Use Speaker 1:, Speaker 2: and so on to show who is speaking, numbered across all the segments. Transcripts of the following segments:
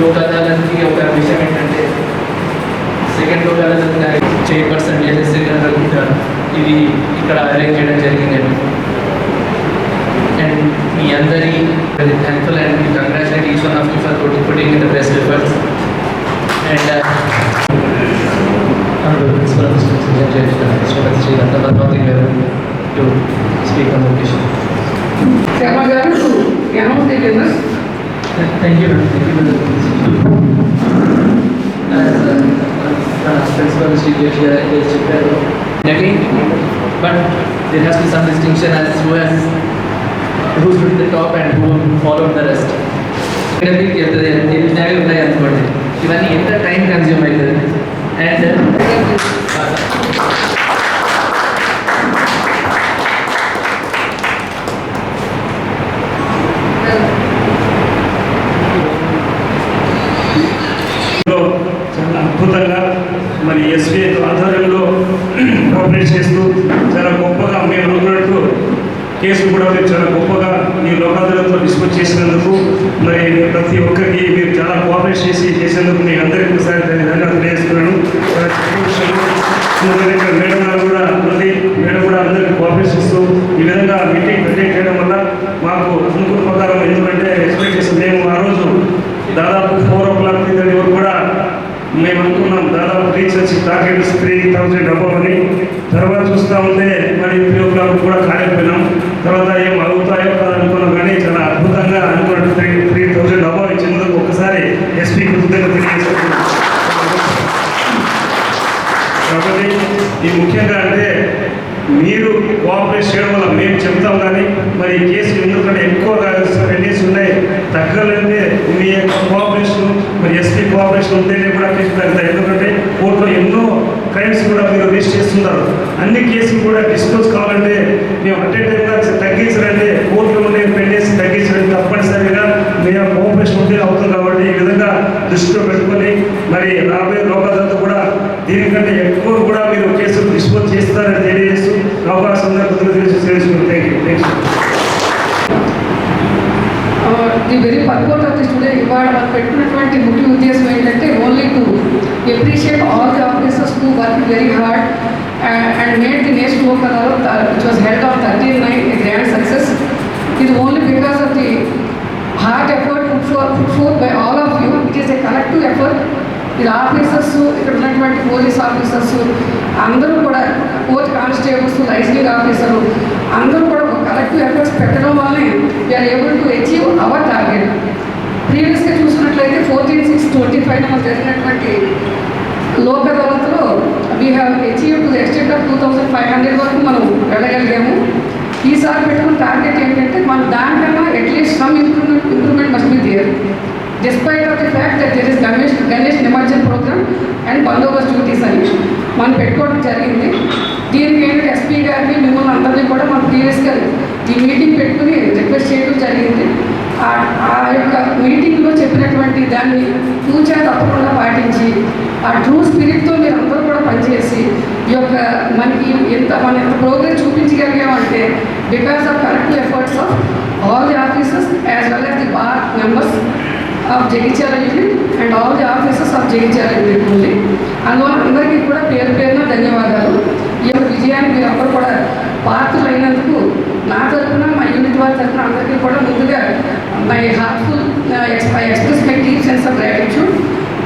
Speaker 1: లోకదాలకి ఒక విషయం ఏంటంటే సెకండ్ లోకదాలకి చైర్పర్సన్ ఎస్ఎస్సీ గారు అనుకుంటారు ఇది ఇక్కడ అరేంజ్ చేయడం జరిగిందండి అండ్ మీ అందరి thankful and me congratulate each one of you for putting in the best efforts and principal assistant Srilanka garu to speak on
Speaker 2: location Sharma garu
Speaker 1: Thank you. Thank you for the uh, As principal Mr. Yoshi Chipero, but there has to be some distinction as who has who stood the top and who followed the rest. ಇದರಲ್ಲಿ ಕೇಳ್ತದೆ ನಿಜನಾಗಲೂ ಉದಯ
Speaker 3: ಅಂದ್ಕೊಂಡೆ ಇವನ್ನ ಎಂತ మరి SBI ఆధ్వర్యంలో cooperate చేస్తూ చాలా గొప్పగా మేము అనుకున్నట్టు కేసు కూడా మీరు చాలా గొప్పగా మీ లోకాదులతో డిస్కస్ చేసినందుకు మరి ప్రతి ఒక్కరికి మీరు చాలా కోఆపరేట్ చేసి చేసేందుకు మీ అందరికీ ఒకసారి ధన్యవాదాలు తెలియజేస్తున్నాను. మేడం గారు కూడా మళ్ళీ మేడం కూడా అందరికీ కోఆపరేట్ చేస్తూ ఈ విధంగా మీటింగ్ కండక్ట్ చేయడం వల్ల మాకు అనుకున్న ప్రకారం ఎందుకంటే ఎక్స్పెక్ట్ చేసి మేము ఆ రోజు దాదాపు ఫోర్ ఓ క్లాక్ కింద వరకు కూడా మేము అనుకున్నాం దాదాపు రీచ్ వచ్చి టార్గెట్స్ త్రీ థౌజండ్ అబౌవ్ అని. తర్వాత చూస్తూ ఉంటే మరి త్రీ ఓ క్లాక్ కూడా కాలేకపోయినాం. తర్వాత ఏం అవుతాయో కాదు అనుకున్నాం కానీ చాలా అద్భుతంగా అనుకున్నట్టు త్రీ త్రీ థౌజండ్ అబౌవ్ ఇచ్చినందుకు ఒకసారి ఎస్పీ కృతజ్ఞత తెలియజేస్తున్నాం. కాబట్టి ఈ ముఖ్యంగా అంటే మీరు కోఆపరేట్ చేయడం వల్ల మేము చెప్తాం కానీ మరి ఈ కేసులు ఎందుకంటే ఎక్కువ ఎన్నిస్ ఉన్నాయి తగ్గలంటే మీ యొక్క కోఆపరేషన్ మరి ఎస్పీ కోఆపరేషన్ ఉంటేనే కూడా కేసు తగ్గుతాయి ఎందుకంటే కోర్టులో ఎన్నో క్రైమ్స్ కూడా మీరు రిజిస్టర్ చేస్తున్నారు. అన్ని కేసులు కూడా డిస్క్లోజ్ కావాలంటే మేము అట్ టైంగా తగ్గించాలంటే కోర్టులో ఉండే పెండెన్స్ తగ్గించడం తప్పనిసరిగా మేము కోఆపరేషన్ ఉంటే అవుతుంది కాబట్టి ఈ విధంగా దృష్టిలో పెట్టుకొని మరి రాబోయే లోకాలతో కూడా దీనికంటే ఎక్కువ కూడా మీరు కేసులు డిస్పోజ్ చేస్తారని తెలియజేస్తూ అవకాశం ఉందని తెలుసుకుని thank you thanks
Speaker 2: the very purpose of the student ఇవాళ పెట్టుకున్నటువంటి ముఖ్య ఉద్దేశం ఏంటంటే only to. Appreciate all the officers who work very hard and made the national Lok Adalat which was held on thirteen nine a grand success ఇది only because of the hard effort put forth put forth by all of you it is a collective effort ఇది officers ఇక్కడ ఉన్నటువంటి police officers అందరూ కూడా court constables licensing officer అందరూ కూడా ఒక collective efforts పెట్టడం వల్లనే we are able to achieve our target ప్రీవియస్గా చూసినట్లయితే ఫోర్టీన్ సిక్స్ ట్వంటీ ఫైవ్ మనం జరిగినటువంటి Lok అదాలత్లో we have achieve to the extent of two thousand five hundred వరకు మనం వెళ్ళగలిగాము. ఈసారి పెట్టుకున్న టార్గెట్ ఏంటంటే మనం దానికన్నా at least some improvement improvement must be there despite of the fact that there is Ganesh Ganesh Nimajjan program and బందోబస్తు duties అని మనం పెట్టుకోవడం జరిగింది. దీనికి ఏంటంటే ఎస్పీ గారిని మిమ్మల్ని అందరినీ కూడా మనం ప్రీవియస్గా ఈ మీటింగ్ పెట్టుకుని రిక్వెస్ట్ చేయడం జరిగింది. ఆ- ఆ యొక్క మీటింగ్లో చెప్పినటువంటి దాన్ని తూచా తప్పకుండా పాటించి ఆ ట్రూ స్పిరిట్తో మీరు అందరూ కూడా పనిచేసి ఈ యొక్క మనకి ఎంత మన ఎంత progress చూపించగలిగామంటే because of correct efforts of all the officers as well as the bar members of Jagtial unit and all the officers of Jagtial unit ఉంది అందువల్ల అందరికీ కూడా పేరు పేరున ధన్యవాదాలు. ఈ యొక్క విజయానికి మీరు అందరూ కూడా పాత్రలు అయినందుకు నా తరఫున మా యూనిట్ వారి తరఫున అందరికీ కూడా ముందుగా my heartful I express my deep sense of gratitude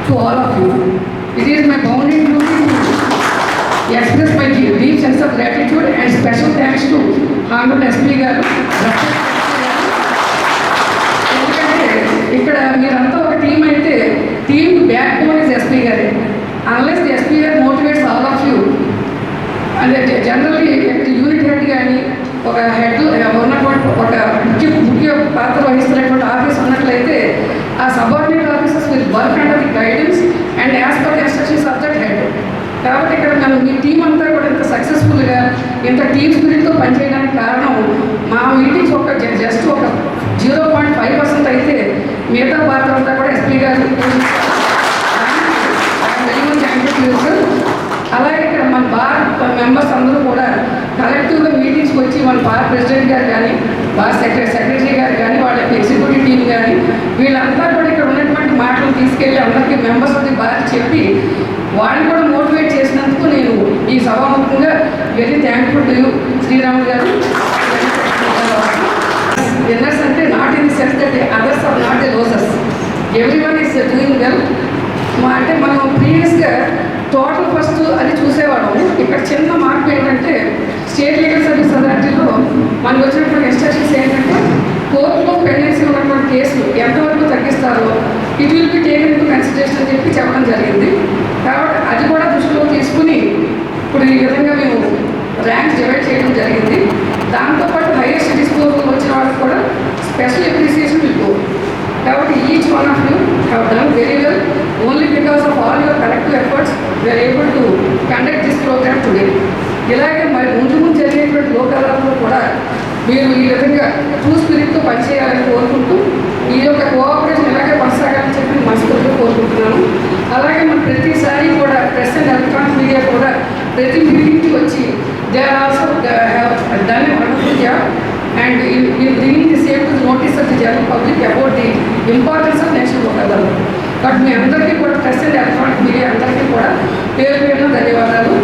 Speaker 2: to all of you it is my bounding duty express my deep sense of gratitude and special thanks to SP garu ఎందుకంటే ఇక్కడ మీరంతా ఒక team అయితే team backbone is SP గారి. Unless SP garu motivates all of you అంటే generally unit head కానీ ఒక head ఉన్నటువంటి ఒక ముఖ్య ముఖ్య పాత్ర వహిస్తున్నటువంటి ఆఫీస్ ఉన్నట్లయితే ఆ subordinate officers with work under the guidance and as per the subject head కాబట్టి ఇక్కడ మనం మీ టీం అంతా సక్సెస్ఫుల్గా ఇంత టీమ్ స్పిరిట్తో పనిచేయడానికి కారణం మా మీటింగ్స్ ఒక జస్ట్ ఒక జీరో పాయింట్ ఫైవ్ పర్సెంట్ అయితే మిగతా పాత్ర అంతా కూడా ఎస్పీ గారు అలాగే ఇక్కడ మన బార్ మెంబర్స్ అందరూ కూడా కలెక్టివ్గా మీటింగ్స్కి వచ్చి మన బార్ ప్రెసిడెంట్ గారు కానీ బార్ సెక్రటరీ సెక్రటరీ గారు కానీ వాళ్ళ యొక్క ఎగ్జిక్యూటివ్ టీం కానీ వీళ్ళంతా కూడా ఇక్కడ ఉన్నటువంటి మాటలు తీసుకెళ్ళి అందరికీ మెంబర్స్ అది బాగా బార్ చెప్పి వాళ్ళని కూడా మోటివేట్ ఈ సభాముఖంగా very thankful to you Sriramulu garu. Winners అంటే not in sense that others of not a loses every one is doing well మా అంటే మనం ప్రీవియస్గా టోటల్ ఫస్ట్ అది చూసేవాళ్ళము ఇక్కడ చిన్న మార్పు ఏంటంటే స్టేట్ లీగల్ సర్వీస్ అథారిటీలో మనకు వచ్చినటువంటి ఇన్స్ట్రక్షన్స్ ఏంటంటే కోర్టులో పెండెన్సీ ఉన్నటువంటి కేసులు ఎంతవరకు తగ్గిస్తారో it will be take in consideration అని చెప్పి చెప్పడం జరిగింది. కాబట్టి అది కూడా దృష్టిలో ఇప్పుడు ఈ విధంగా మేము ర్యాంక్ డివైడ్ చేయడం జరిగింది. దాంతోపాటు హైయెస్ట్ డిస్పోజల్ వచ్చిన వాళ్ళకి కూడా స్పెషల్ అప్రిసియేషన్ విల్ కాబట్టి each one of you have done very well only because of all your collective efforts we are able to conduct this program today ఇలాగే మరి ముందు ముందు జరిగేటువంటి లోకాలలో కూడా మీరు ఈ విధంగా టూ స్పిరిట్తో పనిచేయాలని కోరుకుంటూ ఈ యొక్క కోఆపరేషన్ ఇలాగే కొనసాగాలని చెప్పి మనస్ఫూర్తిగా కోరుకుంటున్నాను. అలాగే మనం ప్రతిసారి కూడా ప్రెస్ అండ్ ఎలక్ట్రానిక్ మీడియా కూడా ప్రతి మీటింగ్కి వచ్చి they also have done wonderful and మీరు bringing the same to notice of the general public about the importance of national ఒకదాలు but మీ అందరికీ కూడా ప్రెసెంట్ ఎలక్ట్రానిక్ మీడియా అందరికీ కూడా పేరు పేరున ధన్యవాదాలు